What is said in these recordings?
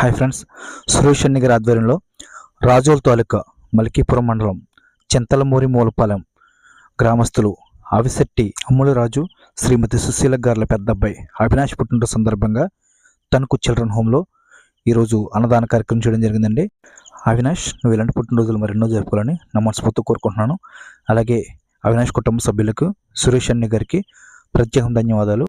Hi friends Suresh అన్ని గారి ఆధ్వర్యంలో రాజోల్ తాలూకా మలికీపురం మండలం చింతలమూరి మూలపాలెం గ్రామస్తులు ఆవిశెట్టి అమ్ములరాజు శ్రీమతి సుశీల గారుల పెద్ద అబ్బాయి అవినాష్ పుట్టినరోజు సందర్భంగా తణుకు చిల్డ్రన్ హోమ్లో ఈరోజు అన్నదాన కార్యక్రమం చేయడం జరిగిందండి. అవినాష్ నువ్వు ఇలాంటి పుట్టినరోజులు మరెన్నో జరుపుకోవాలని నా మనస్ఫూర్తిగా కోరుకుంటున్నాను. అలాగే అవినాష్ కుటుంబ సభ్యులకు సురేష్ అన్ని గారికి ప్రత్యేకం ధన్యవాదాలు.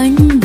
anh